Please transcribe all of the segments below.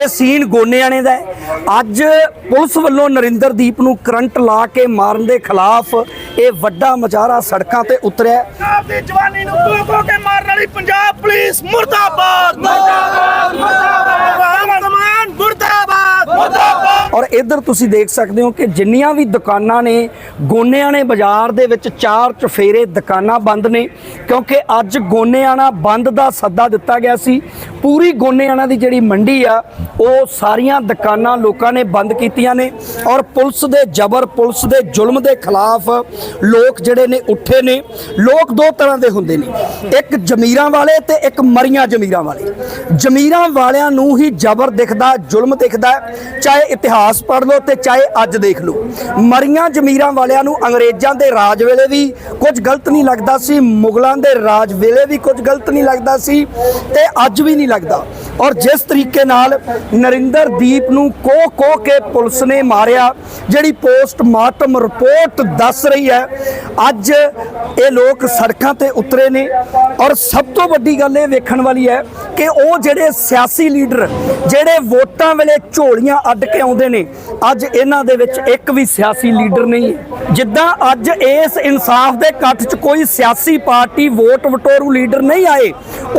ਇਹ ਸੀਨ ਗੋਨਿਆਣੇ ਦਾ ਅੱਜ ਪੁਲਿਸ ਵੱਲੋਂ ਨਰਿੰਦਰਦੀਪ ਨੂੰ ਕਰੰਟ ਲਾ ਕੇ ਮਾਰਨ ਦੇ ਖਿਲਾਫ ਇਹ ਵੱਡਾ ਮੁਜ਼ਾਹਰਾ ਸੜਕਾਂ ਤੇ ਉਤਰਿਆ ਪੰਜਾਬ ਦੀ ਜਵਾਨੀ ਨੂੰ ਖੋ ਕੇ ਮਾਰਨ ਵਾਲੀ ਪੰਜਾਬ ਪੁਲਿਸ ਮੁਰਦਾਬਾਦ ਮੁਰਦਾਬਾਦ। ਮੁਰਦਾਬਾਦ ਮੁਰਦਾਬਾਦ। ਔਰ ਇੱਧਰ ਤੁਸੀਂ ਦੇਖ ਸਕਦੇ ਹੋ ਕਿ ਜਿੰਨੀਆਂ ਵੀ ਦੁਕਾਨਾਂ ਨੇ ਗੋਨਿਆਣੇ ਬਾਜ਼ਾਰ ਦੇ ਵਿੱਚ ਚਾਰ ਚਫੇਰੇ ਦੁਕਾਨਾਂ ਬੰਦ ਨੇ, ਕਿਉਂਕਿ ਅੱਜ ਗੋਨਿਆਣਾ ਬੰਦ ਦਾ ਸੱਦਾ ਦਿੱਤਾ ਗਿਆ ਸੀ। ਪੂਰੀ ਗੋਨੇਆਣਾ ਦੀ ਜਿਹੜੀ ਮੰਡੀ ਆ, ਉਹ ਸਾਰੀਆਂ ਦੁਕਾਨਾਂ ਲੋਕਾਂ ਨੇ ਬੰਦ ਕੀਤੀਆਂ ਨੇ ਔਰ ਪੁਲਿਸ ਦੇ ਜ਼ਬਰ, ਪੁਲਿਸ ਦੇ ਜ਼ੁਲਮ ਦੇ ਖਿਲਾਫ ਲੋਕ ਜਿਹੜੇ ਨੇ ਉੱਠੇ ਨੇ। ਲੋਕ ਦੋ ਤਰ੍ਹਾਂ ਦੇ ਹੁੰਦੇ ਨੇ, ਇੱਕ ਜ਼ਮੀਰਾਂ ਵਾਲੇ ਤੇ ਇੱਕ ਮਰੀਆਂ ਜ਼ਮੀਰਾਂ ਵਾਲੇ। ਜ਼ਮੀਰਾਂ ਵਾਲਿਆਂ ਨੂੰ ਹੀ ਜ਼ਬਰ ਦਿਖਦਾ, ਜ਼ੁਲਮ ਦਿਖਦਾ ਚਾਹੇ ਇਤਿਹਾਸ ਪੜ੍ਹ ਲਓ ਤੇ ਚਾਹੇ ਅੱਜ ਦੇਖ ਲਓ। ਮਰੀਆਂ ਜ਼ਮੀਰਾਂ ਵਾਲਿਆਂ ਨੂੰ ਅੰਗਰੇਜ਼ਾਂ ਦੇ ਰਾਜ ਵੇਲੇ ਵੀ ਕੁਝ ਗਲਤ ਨਹੀਂ ਲੱਗਦਾ ਸੀ, ਮੁਗਲਾਂ ਦੇ ਰਾਜ ਵੇਲੇ ਵੀ ਕੁਝ ਗਲਤ ਨਹੀਂ ਲੱਗਦਾ ਸੀ ਤੇ ਅੱਜ ਵੀ ਨਹੀਂ ਲੱਗਦਾ। ਔਰ ਜਿਸ ਤਰੀਕੇ ਨਾਲ ਨਰਿੰਦਰ ਦੀਪ ਨੂੰ ਕੋਹ ਕੋਹ ਕੇ ਪੁਲਿਸ ਨੇ ਮਾਰਿਆ, ਜਿਹੜੀ ਪੋਸਟਮਾਰਟਮ ਰਿਪੋਰਟ ਦੱਸ ਰਹੀ ਹੈ, ਅੱਜ ਇਹ ਲੋਕ ਸੜਕਾਂ ਤੇ ਉਤਰੇ ਨੇ। ਔਰ ਸਭ ਤੋਂ ਵੱਡੀ ਗੱਲ ਇਹ ਵੇਖਣ ਵਾਲੀ ਹੈ ਕਿ ਉਹ ਜਿਹੜੇ ਸਿਆਸੀ ਲੀਡਰ, ਜਿਹੜੇ ਵੋਟਾਂ ਵੇਲੇ ਝੋਲ ਝੋਲੀਆਂ ਅੱਡ ਕੇ ਆਉਂਦੇ ਨੇ। ਅੱਜ ਇਹਨਾਂ ਦੇ ਵਿੱਚ ਇੱਕ ਵੀ ਸਿਆਸੀ ਲੀਡਰ ਨਹੀਂ ਹੈ। ਜਿੱਦਾਂ ਅੱਜ ਇਸ ਇਨਸਾਫ ਦੇ ਇਕੱਠ 'ਚ ਕੋਈ ਸਿਆਸੀ ਪਾਰਟੀ ਵੋਟ ਵਟੋਰੂ ਲੀਡਰ ਨਹੀਂ ਆਏ,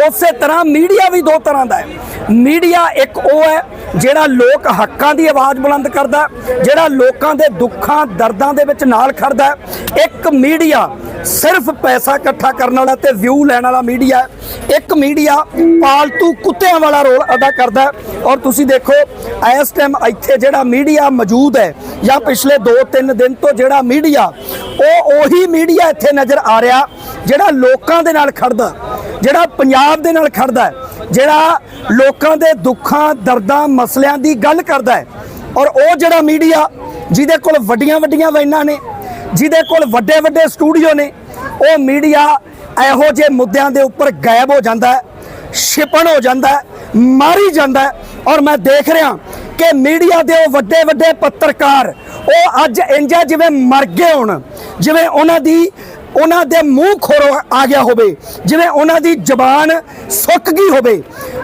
ਉਸੇ ਤਰ੍ਹਾਂ ਮੀਡੀਆ ਵੀ ਦੋ ਤਰ੍ਹਾਂ ਦਾ ਹੈ। ਮੀਡੀਆ ਇੱਕ ਉਹ ਹੈ ਜਿਹੜਾ ਲੋਕ ਹੱਕਾਂ ਦੀ ਆਵਾਜ਼ ਬੁਲੰਦ ਕਰਦਾ, ਜਿਹੜਾ ਲੋਕਾਂ ਦੇ ਦੁੱਖਾਂ, ਦਰਦਾਂ ਦੇ ਵਿੱਚ ਨਾਲ ਖੜਦਾ ਇੱਕ ਮੀਡੀਆ ਸਿਰਫ ਪੈਸਾ ਇਕੱਠਾ ਕਰਨ ਵਾਲਾ ਤੇ ਵਿਊ ਲੈਣ ਵਾਲਾ ਮੀਡੀਆ ਇੱਕ ਮੀਡੀਆ ਪਾਲਤੂ ਕੁੱਤਿਆਂ ਵਾਲਾ ਰੋਲ ਅਦਾ ਕਰਦਾ ਔਰ ਤੁਸੀਂ ਦੇਖੋ, ਇਸ ਟਾਈਮ ਇੱਥੇ ਜਿਹੜਾ ਮੀਡੀਆ ਮੌਜੂਦ ਹੈ, ਜਾਂ ਪਿਛਲੇ 2-3 ਦਿਨ ਤੋਂ ਜਿਹੜਾ ਮੀਡੀਆ, ਉਹ ਉਹੀ ਮੀਡੀਆ ਇੱਥੇ ਨਜ਼ਰ ਆ ਰਿਹਾ, ਜਿਹੜਾ ਲੋਕਾਂ ਦੇ ਨਾਲ ਖੜਦਾ, ਜਿਹੜਾ ਪੰਜਾਬ ਦੇ ਨਾਲ ਖੜਦਾ ਜਿਹੜਾ ਲੋਕਾਂ ਦੇ ਦੁੱਖਾਂ, ਦਰਦਾਂ, ਮਸਲਿਆਂ ਦੀ ਗੱਲ ਕਰਦਾ ਹੈ ਔਰ ਉਹ ਜਿਹੜਾ ਮੀਡੀਆ ਜਿਹਦੇ ਕੋਲ ਵੱਡੀਆਂ ਵੱਡੀਆਂ ਵੈਨਾਂ ਨੇ, ਜਿਹਦੇ ਕੋਲ ਵੱਡੇ ਵੱਡੇ ਸਟੂਡੀਓ ਨੇ, ਉਹ ਮੀਡੀਆ ਇਹੋ ਜਿਹੇ ਮੁੱਦਿਆਂ ਦੇ ਉੱਪਰ ਗਾਇਬ ਹੋ ਜਾਂਦਾ ਹੈ, ਛਿਪਣ ਹੋ ਜਾਂਦਾ ਹੈ, ਮਾਰੀ ਜਾਂਦਾ ਹੈ ਔਰ ਮੈਂ ਦੇਖ ਰਿਹਾ ਕਿ ਮੀਡੀਆ ਦੇ ਉਹ ਵੱਡੇ ਵੱਡੇ ਪੱਤਰਕਾਰ, ਉਹ ਅੱਜ ਇੰਜਾ ਜਿਵੇਂ ਮਰ ਗਏ ਹੋਣ, ਜਿਵੇਂ ਉਹਨਾਂ ਦੀ ਉਹਨਾਂ ਦੇ ਮੂੰਹ ਖੋਰੋ ਆ ਗਿਆ ਹੋਵੇ, ਜਿਵੇਂ ਉਹਨਾਂ ਦੀ ਜ਼ਬਾਨ ਸੁੱਕ ਗਈ ਹੋਵੇ।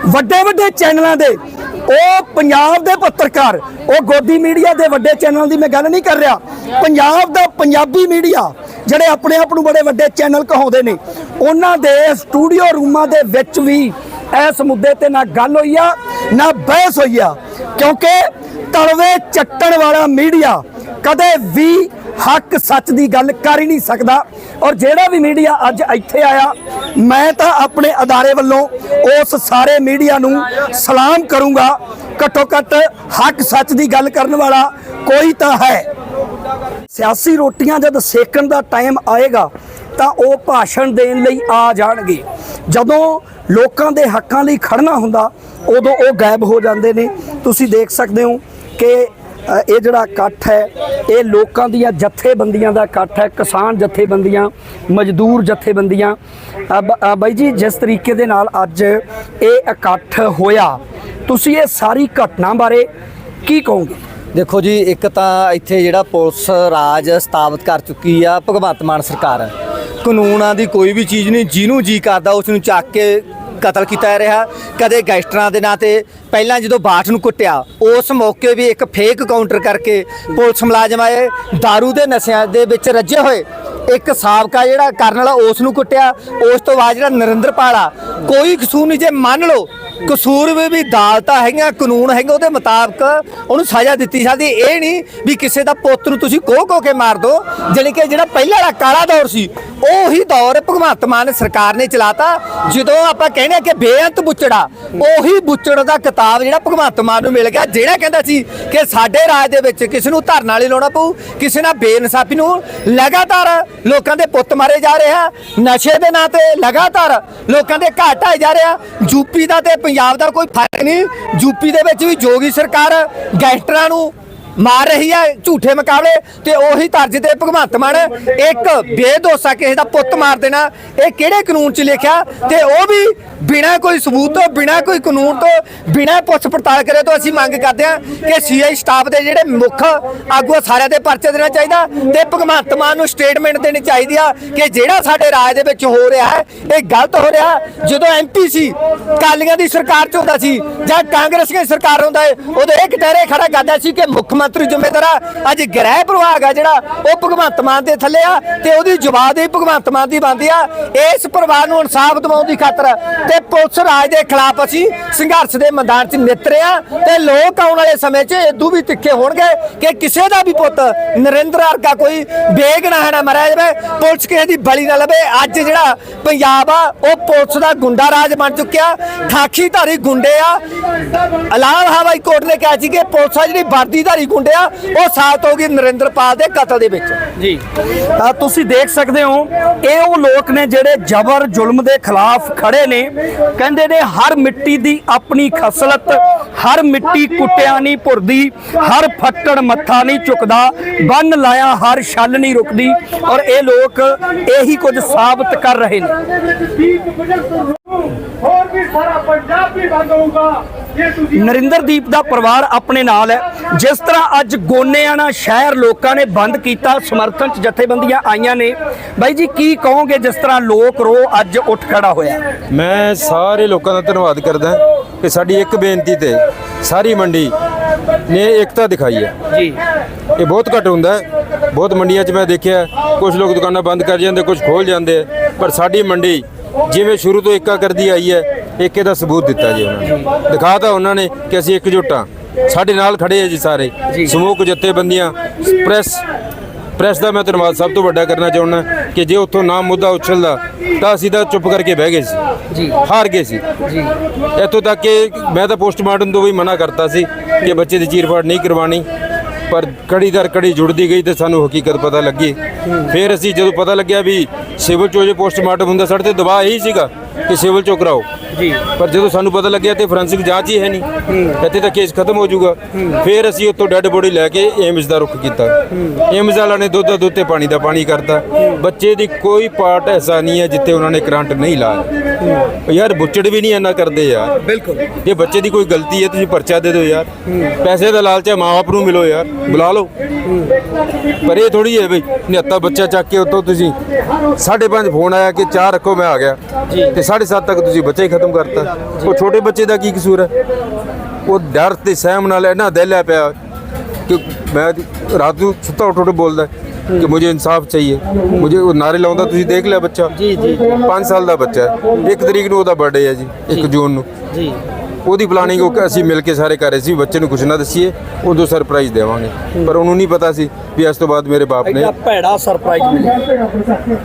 ਵੱਡੇ ਵੱਡੇ ਚੈਨਲਾਂ ਦੇ, ਉਹ ਪੰਜਾਬ ਦੇ ਪੱਤਰਕਾਰ, ਉਹ ਗੋਦੀ ਮੀਡੀਆ ਦੇ ਵੱਡੇ ਚੈਨਲਾਂ ਦੀ ਮੈਂ ਗੱਲ ਨਹੀਂ ਕਰ ਰਿਹਾ। ਪੰਜਾਬ ਦਾ ਪੰਜਾਬੀ ਮੀਡੀਆ, ਜਿਹੜੇ ਆਪਣੇ ਆਪ ਨੂੰ ਬੜੇ ਵੱਡੇ ਚੈਨਲ ਕਹਾਉਂਦੇ ਨੇ, ਉਹਨਾਂ ਦੇ ਸਟੂਡੀਓ ਰੂਮਾਂ ਦੇ ਵਿੱਚ ਵੀ ਇਸ ਮੁੱਦੇ ਤੇ ਨਾ ਗੱਲ ਹੋਈ ਆ, ਨਾ ਬਹਿਸ ਹੋਈ ਆ। ਕਿਉਂਕਿ ਤਲਵੇ ਚੱਟਣ ਵਾਲਾ ਮੀਡੀਆ ਕਦੇ ਵੀ ਹੱਕ ਸੱਚ ਦੀ ਗੱਲ ਕਰ ਹੀ ਨਹੀਂ ਸਕਦਾ। ਔਰ ਜਿਹੜਾ ਵੀ ਮੀਡੀਆ ਅੱਜ ਇੱਥੇ ਆਇਆ, ਮੈਂ ਤਾਂ ਆਪਣੇ ਅਦਾਰੇ ਵੱਲੋਂ ਉਸ ਸਾਰੇ ਮੀਡੀਆ ਨੂੰ ਸਲਾਮ ਕਰੂੰਗਾ। ਘੱਟੋ ਘੱਟ ਹੱਕ ਸੱਚ ਦੀ ਗੱਲ ਕਰਨ ਵਾਲਾ ਕੋਈ ਤਾਂ ਹੈ। ਸਿਆਸੀ ਰੋਟੀਆਂ ਜਦ ਸੇਕਣ ਦਾ ਟਾਈਮ ਆਏਗਾ, ਤਾਂ ਉਹ ਭਾਸ਼ਣ ਦੇਣ ਲਈ ਆ ਜਾਣਗੇ। ਜਦੋਂ ਲੋਕਾਂ ਦੇ ਹੱਕਾਂ ਲਈ ਖੜਨਾ ਹੁੰਦਾ, ਉਦੋਂ ਉਹ ਗਾਇਬ ਹੋ ਜਾਂਦੇ ਨੇ। ਤੁਸੀਂ ਦੇਖ ਸਕਦੇ ਹੋ ਕਿ ਇਹ ਜਿਹੜਾ ਇਕੱਠ ਹੈ, ਇਹ ਲੋਕਾਂ ਦੀਆਂ ਜਥੇਬੰਦੀਆਂ ਦਾ ਇਕੱਠ ਹੈ, ਕਿਸਾਨ ਜਥੇਬੰਦੀਆਂ, ਮਜ਼ਦੂਰ ਜਥੇਬੰਦੀਆਂ। ਬਾਈ ਜੀ, ਜਿਸ ਤਰੀਕੇ ਦੇ ਨਾਲ ਅੱਜ ਇਹ ਇਕੱਠ ਹੋਇਆ, ਤੁਸੀਂ ਇਹ ਸਾਰੀ ਘਟਨਾ ਬਾਰੇ ਕੀ ਕਹੋਗੇ? ਦੇਖੋ ਜੀ, ਇੱਕ ਤਾਂ ਇੱਥੇ ਜਿਹੜਾ ਪੁਲਿਸ ਰਾਜ ਸਥਾਪਿਤ ਕਰ ਚੁੱਕੀ ਆ, ਭਗਵੰਤ ਮਾਨ ਸਰਕਾਰ। ਕਾਨੂੰਨਾਂ ਦੀ ਕੋਈ ਵੀ ਚੀਜ਼ ਨਹੀਂ, ਜਿਹਨੂੰ ਜੀ ਕਰਦਾ ਉਸ ਨੂੰ ਚੱਕ ਕੇ ਕਤਲ ਕੀਤਾ ਜਾ ਰਿਹਾ। ਕਦੇ ਗੈਂਗਸਟਰਾਂ ਦੇ ਨਾਂ ਤੇ ਪਹਿਲਾਂ ਜਦੋਂ ਬਾਠ ਨੂੰ ਕੁੱਟਿਆ, ਉਸ ਮੌਕੇ ਵੀ ਇੱਕ ਫੇਕ ਕਾਊਂਟਰ ਕਰਕੇ ਪੁਲਿਸ ਮੁਲਾਜ਼ਮ ਆਏ दारू ਦੇ ਨਸ਼ਿਆਂ ਦੇ ਵਿੱਚ ਰੱਜੇ ਹੋਏ। ਇੱਕ ਸਾਬਕਾ ਜਿਹੜਾ ਕਰਨ ਵਾਲਾ, ਉਸ ਨੂੰ ਕੁੱਟਿਆ। ਉਸ ਤੋਂ ਬਾਅਦ ਜਿਹੜਾ ਨਰਿੰਦਰਪਾਲ ਆ ਕੋਈ ਕਸੂਰ ਨਹੀਂ, ਜੇ ਮੰਨ ਲਓ, ਕਸੂਰ ਵੀ ਵੀ ਅਦਾਲਤਾਂ ਹੈਗੀਆਂ, ਕਾਨੂੰਨ ਹੈਗੇ, ਉਹਦੇ ਮੁਤਾਬਕ ਉਹਨੂੰ ਸਜ਼ਾ ਦਿੱਤੀ ਜਾਂਦੀ। ਇਹ ਨਹੀਂ ਵੀ ਕਿਸੇ ਦਾ ਪੁੱਤ ਨੂੰ ਤੁਸੀਂ ਕੋਹ ਕੋਹ ਕੇ ਮਾਰ ਦੋ ਜਾਣੀ ਕਿ ਜਿਹੜਾ ਪਹਿਲਾਂ ਵਾਲਾ ਕਾਲਾ ਦੌਰ ਸੀ ਉਹੀ ਦੌਰ ਭਗਵੰਤ ਮਾਨ ਸਰਕਾਰ ਨੇ ਚਲਾਤਾ, ਜਦੋਂ ਆਪਾਂ ਕਹਿੰਦੇ ਆ ਕਿ ਬੇਅੰਤ ਬੁੱਚੜਾ, ਉਹੀ ਬੁੱਚੜ ਦਾ ਕਿਤਾਬ ਜਿਹੜਾ ਭਗਵੰਤ ਮਾਨ ਨੂੰ ਮਿਲ ਗਿਆ, ਜਿਹੜਾ ਕਹਿੰਦਾ ਸੀ ਕਿ ਸਾਡੇ ਰਾਜ ਦੇ ਵਿੱਚ ਕਿਸੇ ਨੂੰ ਧਰਨਾ ਵਾਲੀ ਲਾਉਣਾ ਪਊ, ਕਿਸੇ ਨਾਲ ਬੇਇਨਸਾਫੀ ਨੂੰ ਲਗਾਤਾਰ ਲੋਕਾਂ ਦੇ ਪੁੱਤ ਮਾਰੇ ਜਾ ਰਹੇ ਆ, ਨਸ਼ੇ ਦੇ ਨਾਂ ਤੇ ਲਗਾਤਾਰ ਲੋਕਾਂ ਦੇ ਘਾਟ ਢਾਏ ਜਾ ਰਿਹਾ ਯੂਪੀ ਦਾ ਤੇ ਪੰਜਾਬ ਦਾ ਕੋਈ ਫ਼ਰਕ ਨਹੀਂ ਯੂਪੀ ਦੇ ਵਿੱਚ ਵੀ ਜੋਗੀ ਸਰਕਾਰ ਗੈਂਗਸਟਰਾਂ ਨੂੰ ਮਾਰ ਰਹੀ ਹੈ ਝੂਠੇ ਮੁਕਾਬਲੇ ਤੇ ਉਹੀ ਤਰਜ ਤੇ ਭਗਵੰਤ ਮਾਨ ਇੱਕ ਬੇਦੋਸਾ ਕਿਸੇ ਦਾ ਪੁੱਤ ਮਾਰ ਦੇਣਾ, ਇਹ ਕਿਹੜੇ ਕਾਨੂੰਨ 'ਚ ਲਿਖਿਆ ਤੇ ਉਹ ਵੀ ਬਿਨਾਂ ਕੋਈ ਸਬੂਤ ਤੋਂ, ਬਿਨਾਂ ਕੋਈ ਕਾਨੂੰਨ ਤੋਂ, ਬਿਨਾਂ ਪੁੱਛ ਪੜਤਾਲ ਕਰੇ ਤੋਂ ਅਸੀਂ ਮੰਗ ਕਰਦੇ ਹਾਂ ਕਿ ਸੀਆਈ ਸਟਾਫ ਦੇ ਜਿਹੜੇ ਮੁੱਖ ਆਗੂ ਸਾਰਿਆਂ ਦੇ ਪਰਚੇ ਦੇਣਾ ਚਾਹੀਦਾ ਤੇ ਭਗਵੰਤ ਮਾਨ ਨੂੰ ਸਟੇਟਮੈਂਟ ਦੇਣੀ ਚਾਹੀਦੀ ਆ ਕਿ ਜਿਹੜਾ ਸਾਡੇ ਰਾਜ ਦੇ ਵਿੱਚ ਹੋ ਰਿਹਾ ਹੈ, ਇਹ ਗਲਤ ਹੋ ਰਿਹਾ। ਜਦੋਂ ਐਮਪੀ ਸੀ ਕਾਲੀਆਂ ਦੀ ਸਰਕਾਰ ਚ ਹੁੰਦਾ ਸੀ ਜਾਂ ਕਾਂਗਰਸ ਦੀ ਸਰਕਾਰ ਹੁੰਦਾ ਹੈ, ਉਦੋਂ ਇਹ ਕਟਹਿਰੇ ਖੜਾ ਕਰਦਾ ਸੀ ਕਿ ਮੁੱਖ ਮੰਤਰੀ ਜ਼ਿੰਮੇਦਾਰ ਆ। ਅੱਜ ਗ੍ਰਹਿ ਵਿਭਾਗ ਆ ਜਿਹੜਾ, ਉਹ ਭਗਵੰਤ ਮਾਨ ਦੇ ਥੱਲੇ ਆ ਤੇ ਉਹਦੀ ਜਵਾਬ ਦੇ ਭਗਵੰਤ ਮਾਨ ਦੀ ਬਣਦੀ ਆ। ਇਸ ਪਰਿਵਾਰ ਨੂੰ ਇਨਸਾਫ ਦਿਵਾਉਣ ਦੀ ਖਾਤਰ ਤੇ ਪੁਲਿਸ ਰਾਜ ਦੇ ਖਿਲਾਫ ਅਸੀਂ ਸੰਘਰਸ਼ ਦੇ ਮੈਦਾਨ 'ਚ ਨਿਤਰੇ ਆ ਤੇ ਲੋਕ ਆਉਣ ਵਾਲੇ ਸਮੇਂ 'ਚ ਇਦੋਂ ਵੀ ਤਿੱਖੇ ਹੋਣਗੇ ਕਿ ਕਿਸੇ ਦਾ ਵੀ ਪੁੱਤ ਨਰਿੰਦਰ ਵਰਗਾ ਕੋਈ ਬੇਗਨਾਹ ਨਾ ਮਰਿਆ ਜਾਵੇ, ਪੁਲਿਸ ਕਿਸੇ ਦੀ ਬਲੀ ਨਾ ਲਵੇ। ਅੱਜ ਜਿਹੜਾ ਪੰਜਾਬ ਆ, ਉਹ ਪੁਲਿਸ ਦਾ ਗੁੰਡਾ ਰਾਜ ਬਣ ਚੁੱਕਿਆ। ਖਾਕੀ ਧਾਰੀ ਗੁੰਡੇ ਆ। ਅਲਾਹ ਹਵਾਈ ਕੋਰਟ ਨੇ ਕਿਹਾ ਸੀ ਕਿ ਪੁਲਿਸ ਆ ਜਿਹੜੀ ਵਰਦੀਧਾਰੀ ਗੁੰਡੇ ਆ ਉਹ ਸਾਥ ਹੋ ਗਈ ਨਰਿੰਦਰਪਾਲ ਦੇ ਕਤਲ ਦੇ ਵਿੱਚ। ਜੀ। ਤਾਂ ਤੁਸੀਂ ਦੇਖ ਸਕਦੇ ਹੋ ਇਹ ਉਹ ਲੋਕ ਨੇ ਜਿਹੜੇ ਜ਼ਬਰ ਜ਼ੁਲਮ ਦੇ ਖਿਲਾਫ ਖੜੇ ਨੇ। ਕਹਿੰਦੇ ਨੇ ਹਰ ਮਿੱਟੀ ਦੀ ਆਪਣੀ ਖਸਲਤ ਹਰ ਮਿੱਟੀ ਕੁੱਟਿਆ ਨਹੀਂ ਭੁਰਦੀ ਹਰ ਫੱਟੜ ਮੱਥਾ ਨਹੀਂ ਝੁਕਦਾ ਬੰਨ ਲਾਇਆ ਹਰ ਛਲ ਨਹੀਂ ਰੁਕਦੀ। ਔਰ ਇਹ ਲੋਕ ਇਹੀ ਕੁਝ ਸਾਬਤ ਕਰ ਰਹੇ ਨੇ। ਹੋਰ ਵੀ ਸਾਰਾ ਪੰਜਾਬ ਵੀ ਬੰਦ ਹੋਊਗਾ। ਨਰਿੰਦਰਦੀਪ ਦਾ ਪਰਿਵਾਰ ਆਪਣੇ ਨਾਲ ਹੈ। ਜਿਸ ਤਰ੍ਹਾਂ ਅੱਜ ਗੋਨੇਆਣਾ ਸ਼ਹਿਰ ਲੋਕਾਂ ਨੇ ਬੰਦ ਕੀਤਾ ਸਮਰਥਨ ਚ ਜਥੇਬੰਦੀਆਂ ਆਈਆਂ ਨੇ। ਬਾਈ ਜੀ ਕੀ ਕਹੋਗੇ ਜਿਸ ਤਰ੍ਹਾਂ ਲੋਕ ਰੋ ਅੱਜ ਉੱਠ ਖੜਾ ਹੋਇਆ? ਮੈਂ ਸਾਰੇ ਲੋਕਾਂ ਦਾ ਧੰਨਵਾਦ ਕਰਦਾ ਕਿ ਸਾਡੀ ਇੱਕ ਬੇਨਤੀ ਤੇ ਸਾਰੀ ਮੰਡੀ ਨੇ ਏਕਤਾ ਦਿਖਾਈ ਹੈ। ਜੀ। ਇਹ ਬਹੁਤ ਘੱਟ ਹੁੰਦਾ ਹੈ। ਬਹੁਤ ਮੰਡੀਆਂ 'ਚ ਮੈਂ ਦੇਖਿਆ ਕੁਝ ਲੋਕ ਦੁਕਾਨਾਂ ਬੰਦ ਕਰ ਜਾਂਦੇ ਕੁਝ ਖੋਲ ਜਾਂਦੇ। ਪਰ ਸਾਡੀ ਮੰਡੀ ਜਿਵੇਂ ਸ਼ੁਰੂ ਤੋਂ ਏਕਾ ਕਰਦੀ ਆਈ ਹੈ ਏਕੇ ਦਾ ਸਬੂਤ ਦਿੱਤਾ ਜੀ ਉਹਨਾਂ ਨੇ। ਦਿਖਾਤਾ ਉਹਨਾਂ ਨੇ ਕਿ ਅਸੀਂ ਇਕਜੁੱਟ ਹਾਂ। ਸਾਡੇ ਨਾਲ ਖੜੇ ਆ ਜੀ ਸਾਰੇ। ਸਮੂਹ ਜਥੇਬੰਦੀਆਂ। ਪ੍ਰੈਸ ਪ੍ਰੈਸ ਦਾ ਮੈਂ ਧੰਨਵਾਦ ਸਭ ਤੋਂ ਵੱਡਾ ਕਰਨਾ ਚਾਹੁੰਦਾ ਕਿ ਜੇ ਉੱਥੋਂ ਨਾ ਮੁੱਦਾ ਉਛਲਦਾ ਤਾਂ ਅਸੀਂ ਤਾਂ ਚੁੱਪ ਕਰਕੇ ਬਹਿ ਗਏ ਸੀ। ਜੀ। ਹਾਰ ਗਏ ਸੀ। ਜੀ। ਇੱਥੋਂ ਤੱਕ ਕਿ ਮੈਂ ਤਾਂ ਪੋਸਟਮਾਰਟਮ ਤੋਂ ਵੀ ਮਨਾ ਕਰਤਾ ਸੀ ਕਿ ਬੱਚੇ ਦੀ ਚੀਰਫਾੜ ਨਹੀਂ ਕਰਵਾਣੀ। ਪਰ ਕੜੀ ਦਰ ਕੜੀ ਜੁੜਦੀ ਗਈ ਤੇ ਸਾਨੂੰ ਹਕੀਕਤ ਪਤਾ ਲੱਗੀ। ਫਿਰ ਅਸੀਂ ਜਦੋਂ ਪਤਾ ਲੱਗਿਆ ਵੀ ਸਿਵਲ ਚੋਂ ਜੇ ਪੋਸਟਮਾਰਟਮ ਹੁੰਦਾ ਸਾਡੇ ਤੇ ਦਬਾਅ ਇਹੀ ਸੀਗਾ ਕਿ ਸਿਵਲ ਚੋਂ ਕਰਾਓ। ਜੀ। ਪਰ ਜਦੋਂ ਸਾਨੂੰ ਪਤਾ ਲੱਗਿਆ ਤੇ ਫੋਰੈਂਸਿਕ ਜਾਂਚ ਹੀ ਹੈ ਨਹੀਂ। ਇੱਥੇ ਤਾਂ ਕੇਸ ਖਤਮ ਹੋ ਜਾਊਗਾ। ਫਿਰ ਅਸੀਂ ਉੱਥੋਂ ਡੈੱਡ ਬੋਡੀ ਲੈ ਕੇ ਏਮਜ਼ ਦਾ ਰੁਖ ਕੀਤਾ। ਏਮਜ਼ ਵਾਲਾ ਨੇ ਦੁੱਧ ਦਾ ਦੁੱਧ ਤੇ ਪਾਣੀ ਦਾ ਪਾਣੀ ਕਰਤਾ। ਬੱਚੇ ਦੀ ਕੋਈ ਪਾਰਟ ਐਸਾ ਨਹੀਂ ਹੈ ਜਿੱਥੇ ਉਹਨਾਂ ਨੇ ਕਰੰਟ ਨਹੀਂ ਲਾਇਆ। ਯਾਰ ਬੁੱਚੜ ਵੀ ਨਹੀਂ ਇੰਨਾ ਕਰਦੇ ਯਾਰ। ਬਿਲਕੁਲ। ਜੇ ਬੱਚੇ ਦੀ ਕੋਈ ਗਲਤੀ ਹੈ ਤੁਸੀਂ ਪਰਚਾ ਦੇ ਦਿਓ ਯਾਰ। ਪੈਸੇ ਦਾ ਲਾਲਚ ਹੈ ਮਾਂ-ਬਾਪ ਨੂੰ ਮਿਲੋ ਯਾਰ ਬੁਲਾ ਲਓ। ਪਰ ਇਹ ਥੋੜੀ ਹੈ ਬਈ ਨਿਹੱਤਾ ਬੱਚਾ ਚੱਕ ਕੇ ਉੱਤੋਂ ਤੁਸੀਂ 5:30 ਫੋਨ ਆਇਆ ਕਿ ਚਾਹ ਰੱਖੋ ਮੈਂ ਆ ਗਿਆ। ਤੇ 7:30 ਤੱਕ ਤੁਸੀਂ ਬੱਚਾ ਹੀ ਖਤਮ ਕਰਤਾ। ਉਹ ਛੋਟੇ ਬੱਚੇ ਦਾ ਕੀ ਕਸੂਰ ਹੈ? ਉਹ ਡਰ ਤੇ ਸਹਿਮ ਨਾਲ ਇਹਨਾਂ ਦਿਲ ਪਿਆ ਕਿ ਮੈਂ ਰਾਤ ਨੂੰ ਸੁੱਤਾ ਉੱਠ ਉੱਠ ਬੋਲਦਾ। ਕਿ ਮੁਝੇ ਇਨਸਾਫ ਚਾਹੀਏ। ਮੁਝੇ ਉਹ ਨਾਰੇ ਲਾਉਂਦਾ ਤੁਸੀਂ ਦੇਖ ਲਿਆ ਬੱਚਾ? ਜੀ ਜੀ। 5 ਸਾਲ ਦਾ ਬੱਚਾ ਹੈ। 1 ਤਰੀਕ ਨੂੰ ਉਹਦਾ ਬਰਥਡੇ ਹੈ ਜੀ 1 ਜੂਨ ਨੂੰ। ਜੀ। ਉਹਦੀ ਪਲਾਨਿੰਗ ਉਹ ਅਸੀਂ ਮਿਲ ਕੇ ਸਾਰੇ ਕਰ ਰਹੇ ਸੀ ਬੱਚੇ ਨੂੰ ਕੁਝ ਨਾ ਦਸੀਏ ਉਦੋਂ ਸਰਪ੍ਰਾਈਜ਼ ਦੇਵਾਂਗੇ। ਪਰ ਉਹਨੂੰ ਨਹੀਂ ਪਤਾ ਸੀ ਵੀ ਇਸ ਤੋਂ ਬਾਅਦ ਮੇਰੇ ਬਾਪ ਨੇ ਭੈੜਾ ਸਰਪ੍ਰਾਈਜ਼ ਮਿਲਿਆ।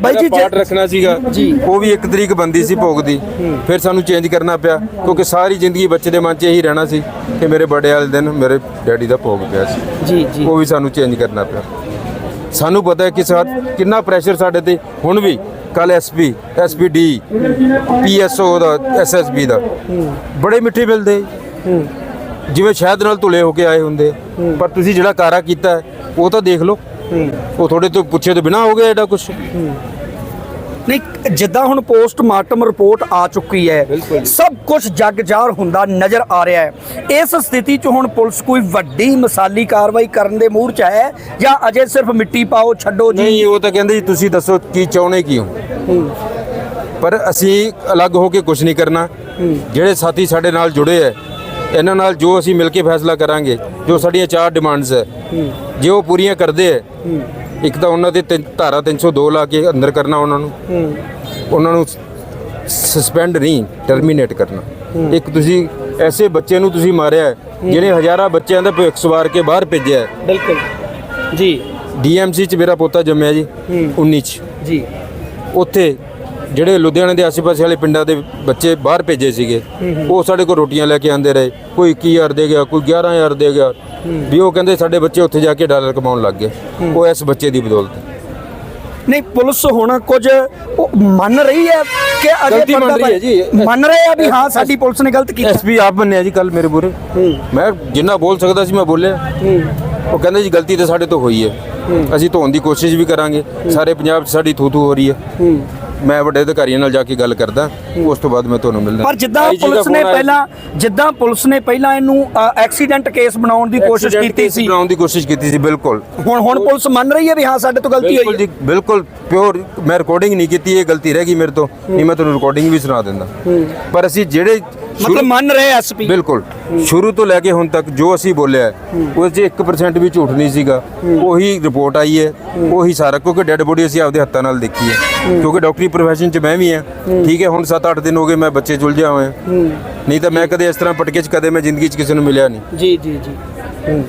ਬਾਈ ਜੀ ਪਾਰਟ ਜੇ- ਰੱਖਣਾ ਸੀਗਾ। ਉਹ ਵੀ ਇੱਕ ਤਰੀਕ ਬੰਦੀ ਸੀ ਭੋਗ ਦੀ। ਫਿਰ ਸਾਨੂੰ ਚੇਂਜ ਕਰਨਾ ਪਿਆ ਕਿਉਂਕਿ ਸਾਰੀ ਜ਼ਿੰਦਗੀ ਬੱਚੇ ਦੇ ਮਨ 'ਚ ਇਹੀ ਰਹਿਣਾ ਸੀ ਕਿ ਮੇਰੇ ਬਰਥਡੇ ਵਾਲੇ ਦਿਨ ਮੇਰੇ ਡੈਡੀ ਦਾ ਭੋਗ ਪਿਆ ਸੀ। ਜੀ ਜੀ। ਉਹ ਵੀ ਸਾਨੂੰ ਚੇਂਜ ਕਰਨਾ ਪਿਆ। ਸਾਨੂੰ ਪਤਾ ਹੈ ਕਿ ਸਾ ਕਿੰਨਾ ਪ੍ਰੈਸ਼ਰ ਸਾਡੇ ਤੇ। ਹੁਣ ਵੀ ਕੱਲ ਐਸਪੀ ਐਸਪੀਡੀ ਪੀਐਸਓ ਦਾ ਐਸਐਸਬੀ ਦਾ। ਬੜੇ ਮਿੱਠੇ ਮਿਲਦੇ। ਜਿਵੇਂ ਸ਼ਹਿਦ ਨਾਲ ਧੁਲੇ ਹੋ ਕੇ ਆਏ ਹੁੰਦੇ। ਪਰ ਤੁਸੀਂ ਜਿਹੜਾ ਕਾਰਾ ਕੀਤਾ ਉਹ ਤਾਂ ਦੇਖ ਲਓ। ਉਹ ਤੁਹਾਡੇ ਤੋਂ ਪੁੱਛੇ ਤੋਂ ਬਿਨਾ ਹੋ ਗਿਆ ਐਡਾ ਕੁਝ ਨਹੀਂ ਜਿੱਦਾਂ ਹੁਣ ਪੋਸਟਮਾਰਟਮ ਰਿਪੋਰਟ ਆ ਚੁੱਕੀ ਹੈ ਸਭ ਕੁਝ ਜੱਗ ਜਾਰ ਹੁੰਦਾ ਨਜ਼ਰ ਆ ਰਿਹਾ ਹੈ। ਇਸ ਸਥਿਤੀ 'ਚ ਹੁਣ ਪੁਲਿਸ ਕੋਈ ਵੱਡੀ ਮਿਸਾਲੀ ਕਾਰਵਾਈ ਕਰਨ ਦੇ ਮੂਹਰ 'ਚ ਹੈ ਜਾਂ ਅਜੇ ਸਿਰਫ ਮਿੱਟੀ ਪਾਓ ਛੱਡੋ ਜੀ? ਨਹੀਂ ਉਹ ਤਾਂ ਕਹਿੰਦੇ ਜੀ ਤੁਸੀਂ ਦੱਸੋ ਕੀ ਚਾਹੁੰਦੇ ਕੀ ਹੋ? ਪਰ ਅਸੀਂ ਅਲੱਗ ਹੋ ਕੇ ਕੁਝ ਨਹੀਂ ਕਰਨਾ। ਜਿਹੜੇ ਸਾਥੀ ਸਾਡੇ ਨਾਲ ਜੁੜੇ ਐ ਇਹਨਾਂ ਨਾਲ ਜੋ ਅਸੀਂ ਮਿਲ ਕੇ ਫੈਸਲਾ ਕਰਾਂਗੇ ਜੋ ਸਾਡੀਆਂ ਚਾਰ ਡਿਮਾਂਡਸ ਹੈ ਜੇ ਉਹ ਪੂਰੀਆਂ ਕਰਦੇ ਐ ਇੱਕ ਤਾਂ ਉਹਨਾਂ ਦੇ ਧਾਰਾ 302 ਲਾ ਕੇ ਅੰਦਰ ਕਰਨਾ ਉਹਨਾਂ ਨੂੰ ਉਹਨਾਂ ਨੂੰ ਸਸਪੈਂਡ ਨਹੀਂ ਟਰਮੀਨੇਟ ਕਰਨਾ। ਇੱਕ ਤੁਸੀਂ ਐਸੇ ਬੱਚੇ ਨੂੰ ਤੁਸੀਂ ਮਾਰਿਆ ਹੈ, ਜਿਹੜੇ ਹਜ਼ਾਰਾਂ ਬੱਚਿਆਂ ਦਾ ਭਵਿੱਖ ਸਵਾਰ ਕੇ ਬਾਹਰ ਭੇਜਿਆ ਹੈ। ਬਿਲਕੁਲ। ਜੀ। ਡੀਐਮਸੀ ਚ ਮੇਰਾ ਪੋਤਾ ਜੰਮਿਆ ਜੀ 19 ਚ। ਜੀ। ਉੱਥੇ ਜਿਹੜੇ ਲੁਧਿਆਣੇ ਦੇ ਆਸ-ਪਾਸੇ ਵਾਲੇ ਪਿੰਡਾਂ ਦੇ ਬੱਚੇ ਬਾਹਰ ਭੇਜੇ ਸੀਗੇ ਉਹ ਸਾਡੇ ਕੋਲ ਰੋਟੀਆਂ ਲੈ ਕੇ ਆਂਦੇ ਰਹੇ। ਕੋਈ 21000 ਦੇ ਗਿਆ ਕੋਈ 11000 ਦੇ ਗਿਆ। ਵੀ ਉਹ ਕਹਿੰਦੇ ਸਾਡੇ ਬੱਚੇ ਉੱਥੇ ਜਾ ਕੇ ਡਾਲਰ ਕਮਾਉਣ ਲੱਗ ਗਏ। ਉਹ ਇਸ ਬੱਚੇ ਦੀ ਬਦੌਲਤ ਨਹੀਂ ਪੁਲਿਸ ਹੁਣ ਕੁਝ ਮੰਨ ਰਹੀ ਹੈ ਕਿ ਅਜੇ ਮੰਨ ਰਹੀ ਹੈ ਜੀ। ਮੰਨ ਰਹੇ ਆ ਵੀ ਹਾਂ ਸਾਡੀ ਪੁਲਿਸ ਨੇ ਗਲਤ ਕੀਤਾ। ਐਸਪੀ ਆਪ ਬੰਨਿਆ ਜੀ ਕੱਲ ਮੇਰੇ ਬੁਰੇ। ਮੈਂ ਜਿੰਨਾ ਬੋਲ ਸਕਦਾ ਸੀ ਮੈਂ ਬੋਲਿਆ। ਉਹ ਕਹਿੰਦੇ ਜੀ ਗਲਤੀ ਤਾਂ ਸਾਡੇ ਤੋਂ ਹੋਈ ਹੈ। ਅਸੀਂ ਧੋਣ ਦੀ ਕੋਸ਼ਿਸ਼ ਵੀ ਕਰਾਂਗੇ। ਸਾਰੇ ਪੰਜਾਬ 'ਚ ਸਾਡੀ ਥੂ ਥੂ ਹੋ ਰਹੀ ਹੈ। ਮੈਂ ਵੱਡੇ ਅਧਿਕਾਰੀਆਂ ਨਾਲ ਜਾ ਕੇ ਗੱਲ ਕਰਦਾ ਉਸ ਤੋਂ ਬਾਅਦ ਮੈਂ ਤੁਹਾਨੂੰ ਮਿਲਦਾ। ਪਰ ਜਿੱਦਾਂ ਪੁਲਿਸ ਨੇ। ਪਹਿਲਾਂ ਜਿੱਦਾਂ ਪੁਲਿਸ ਨੇ ਪਹਿਲਾਂ ਇਹਨੂੰ ਐਕਸੀਡੈਂਟ ਕੇਸ ਬਣਾਉਣ ਦੀ ਕੋਸ਼ਿਸ਼ ਕੀਤੀ ਸੀ। ਬਣਾਉਣ ਦੀ ਕੋਸ਼ਿਸ਼ ਕੀਤੀ ਸੀ ਬਿਲਕੁਲ। ਹੁਣ ਹੁਣ ਪੁਲਿਸ ਮੰਨ ਰਹੀ ਹੈ ਵੀ ਹਾਂ ਸਾਡੇ ਤੋਂ ਗਲਤੀ ਬਿਲਕੁਲ ਹੋਈ ਜੀ ਬਿਲਕੁਲ ਪਿਓਰ ਮੈਂ ਰਿਕਾਰਡਿੰਗ ਨਹੀਂ ਕੀਤੀ ਇਹ ਗਲਤੀ ਰਹਿ ਗਈ ਮੇਰੇ ਤੋਂ। ਨਹੀਂ ਮੈਂ ਤੁਹਾਨੂੰ ਰਿਕਾਰਡਿੰਗ ਵੀ ਸੁਣਾ ਦਿੰਦਾ। ਪਰ ਅਸੀਂ ਜਿਹੜੇ ਮਤਲਬ ਮੰਨ ਰਹੇ ਐਸਪੀ ਬਿਲਕੁਲ। ਸ਼ੁਰੂ ਤੋਂ ਲੈ ਕੇ ਹੁਣ ਤੱਕ ਜੋ ਅਸੀਂ ਬੋਲਿਆ ਹੈ, ਉਸ 'ਚ 1% ਵੀ ਝੂਠ ਨਹੀਂ ਸੀਗਾ। ਉਹੀ ਰਿਪੋਰਟ ਆਈ ਹੈ। ਉਹੀ ਸਾਰਾ ਕਿਉਂਕਿ ਡੈੱਡ ਬੋਡੀ ਅਸੀਂ ਆਪਦੇ ਹੱਥਾਂ ਨਾਲ ਦੇਖੀ ਹੈ। ਕਿਉਂਕਿ ਡਾਕਟਰੀ profession 'ਚ ਮੈਂ ਵੀ ਹਾਂ। ਠੀਕ ਹੈ ਹੁਣ 7-8 ਦਿਨ ਹੋ ਗਏ ਮੈਂ ਬੱਚੇ ਉਲਝਿਆ ਹੋਇਆ। ਨਹੀਂ ਤਾਂ ਮੈਂ ਕਦੇ ਇਸ ਤਰ੍ਹਾਂ ਪਟਕੇ 'ਚ ਕਦੇ ਮੈਂ ਜ਼ਿੰਦਗੀ 'ਚ ਕਿਸੇ ਨੂੰ ਮਿਲਿਆ ਨਹੀਂ। ਜੀ ਜੀ ਜੀ।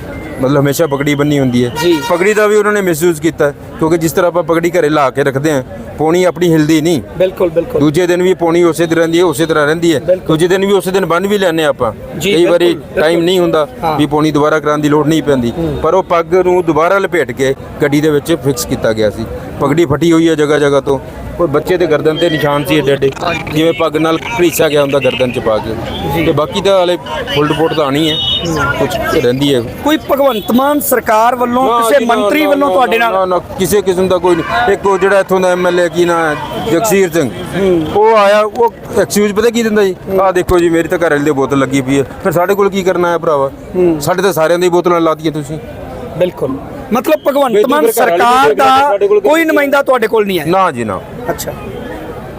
ਮਤਲਬ ਹਮੇਸ਼ਾ ਪਗੜੀ ਬੰਨੀ ਹੁੰਦੀ ਹੈ। ਪਗੜੀ ਦਾ ਵੀ ਉਹਨਾਂ ਨੇ ਮਿਸਯੂਜ਼ ਕੀਤਾ ਕਿਉਂਕਿ ਜਿਸ ਤਰ੍ਹਾਂ ਆਪਾਂ ਪਗੜੀ ਘਰੇ ਲਾ ਕੇ ਰੱਖਦੇ ਹਾਂ ਪੌਣੀ ਆਪਣੀ ਹਿਲਦੀ ਨਹੀਂ। ਬਿਲਕੁਲ ਬਿਲਕੁਲ। ਦੂਜੇ ਦਿਨ ਵੀ ਪੌਣੀ ਉਸੇ ਤਰ੍ਹਾਂ ਦੀ ਹੈ ਉਸੇ ਤਰ੍ਹਾਂ ਰਹਿੰਦੀ ਹੈ। ਦੂਜੇ ਦਿਨ ਵੀ ਉਸੇ ਦਿਨ ਬੰਨ ਵੀ ਹਾਂ ਆਪਾਂ। ਕਈ ਵਾਰੀ ਟਾਈਮ ਨਹੀਂ ਹੁੰਦਾ। ਵੀ ਪੌਣੀ ਦੁਬਾਰਾ ਕਰਾਉਣ ਦੀ ਲੋੜ ਨਹੀਂ ਪੈਂਦੀ। ਪਰ ਉਹ ਪੱਗ ਨੂੰ ਦੁਬਾਰਾ ਲਪੇਟ ਕੇ ਗੱਡੀ ਦੇ ਵਿੱਚ ਫਿਕਸ ਕੀਤਾ ਗਿਆ ਸੀ। ਪਗੜੀ ਫਟੀ ਹੋਈ ਹੈ ਜਗ੍ਹਾ ਜਗ੍ਹਾ ਤੋਂ। ਕੋਈ ਬੱਚੇ ਦੇ ਗਰਦਨ ਤੇ ਨਿਸ਼ਾਨ ਸੀ ਏਡੇ ਏਡੇ ਜਿਵੇਂ ਪੱਗ ਨਾਲ ਘੜੀਸਾ ਗਿਆ ਹੁੰਦਾ ਗਰਦਨ 'ਚ ਪਾ ਕੇ। ਤੇ ਬਾਕੀ ਤਾਂ ਹਲੇ ਫੁੱਲ ਰਿਪੋਰਟ ਤਾਂ ਆਣੀ ਹੈ। ਕੁਝ ਰਹਿੰਦੀ ਹੈ। ਕੋਈ ਭਗਵੰਤ ਮਾਨ ਸਰਕਾਰ ਵੱਲੋਂ ਕਿਸੇ ਮੰਤਰੀ ਵੱਲੋਂ ਤੁਹਾਡੇ ਨਾਲ? ਕਿਸੇ ਕਿਸਮ ਦਾ ਕੋਈ ਇੱਕ ਉਹ ਜਿਹੜਾ ਇੱਥੋਂ ਦਾ ਐਮਐਲਏ ਕੀ ਨਾ ਜਗਸੀਰ ਸਿੰਘ। ਉਹ ਆਇਆ ਉਹ ਐਕਸਕਿਊਜ਼ ਪਤਾ ਕੀ ਦਿੰਦਾ ਜੀ? ਆਹ ਦੇਖੋ ਜੀ ਮੇਰੀ ਤਾਂ ਘਰ ਵਾਲੀ ਦੀ ਬੋਤਲ ਲੱਗੀ ਪਈ ਹੈ। ਫਿਰ ਸਾਡੇ ਕੋਲ ਕੀ ਕਰਨਾ ਹੈ ਭਰਾਵਾ? ਸਾਡੇ ਤਾਂ ਸਾਰਿਆਂ ਦੀ ਬੋਤਲਾਂ ਲਾਤੀਆਂ ਤੁਸੀਂ। ਬਿਲਕੁਲ। ਮਤਲਬ ਭਗਵੰਤ ਮਾਨ ਸਰਕਾਰ ਦੇ ਕੋਈ ਨੁਮਾਇੰਦਾ ਤੁਹਾਡੇ ਕੋਲ ਨਹੀਂ ਹੈ। ਨਾ ਜੀ ਨਾ। ਅੱਛਾ।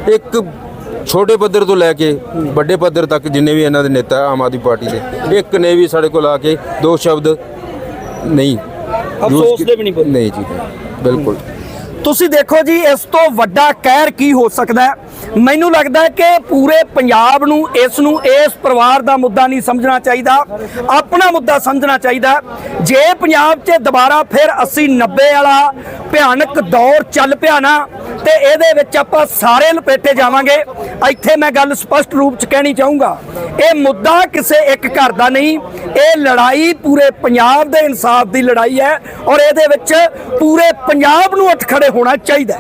ਇੱਕ ਛੋਟੇ ਪੱਧਰ ਤੋਂ ਲੈ ਕੇ ਵੱਡੇ ਪੱਧਰ ਤੱਕ ਜਿੰਨੇ ਵੀ ਇਹਨਾਂ ਦੇ ਨੇਤਾ ਆਮ ਆਦਮੀ ਪਾਰਟੀ ਦੇ ਇੱਕ ਨੇ ਵੀ ਸਾਡੇ ਕੋਲ ਆ ਕੇ ਦੋ ਸ਼ਬਦ ਨਹੀਂ ਅਫਸੋਸ ਦੇ ਵੀ ਨਹੀਂ ਬੋਲੇ। ਨਹੀਂ ਜੀ ਬਿਲਕੁਲ। ਤੁਸੀਂ ਦੇਖੋ ਜੀ ਇਸ ਤੋਂ ਵੱਡਾ ਕਹਿਰ ਕੀ ਹੋ ਸਕਦਾ ਹੈ? ਮੈਨੂੰ ਲੱਗਦਾ ਕਿ ਪੂਰੇ ਪੰਜਾਬ ਨੂੰ, ਇਸ ਨੂੰ, ਇਸ ਪਰਿਵਾਰ ਦਾ ਮੁੱਦਾ ਨਹੀਂ ਸਮਝਣਾ ਚਾਹੀਦਾ। ਆਪਣਾ ਮੁੱਦਾ ਸਮਝਣਾ ਚਾਹੀਦਾ ਜੇ ਪੰਜਾਬ 'ਚ ਦੁਬਾਰਾ ਫਿਰ 80 90 ਵਾਲਾ ਭਿਆਨਕ ਦੌਰ ਚੱਲ ਪਿਆ ਨਾ, ਤੇ ਇਹਦੇ ਵਿੱਚ ਆਪਾਂ ਸਾਰੇ ਲਪੇਟੇ ਜਾਵਾਂਗੇ। ਇੱਥੇ ਮੈਂ ਗੱਲ ਸਪਸ਼ਟ ਰੂਪ 'ਚ ਕਹਿਣੀ ਚਾਹੂੰਗਾ। ਇਹ ਮੁੱਦਾ ਕਿਸੇ ਇੱਕ ਘਰ ਦਾ ਨਹੀਂ, ਇਹ ਲੜਾਈ ਪੂਰੇ ਪੰਜਾਬ ਦੇ ਇਨਸਾਫ ਦੀ ਲੜਾਈ ਹੈ ਔਰ ਇਹਦੇ ਵਿੱਚ ਪੂਰੇ ਪੰਜਾਬ ਨੂੰ ਉੱਠ ਖੜੇ ਹੋਣਾ ਚਾਹੀਦਾ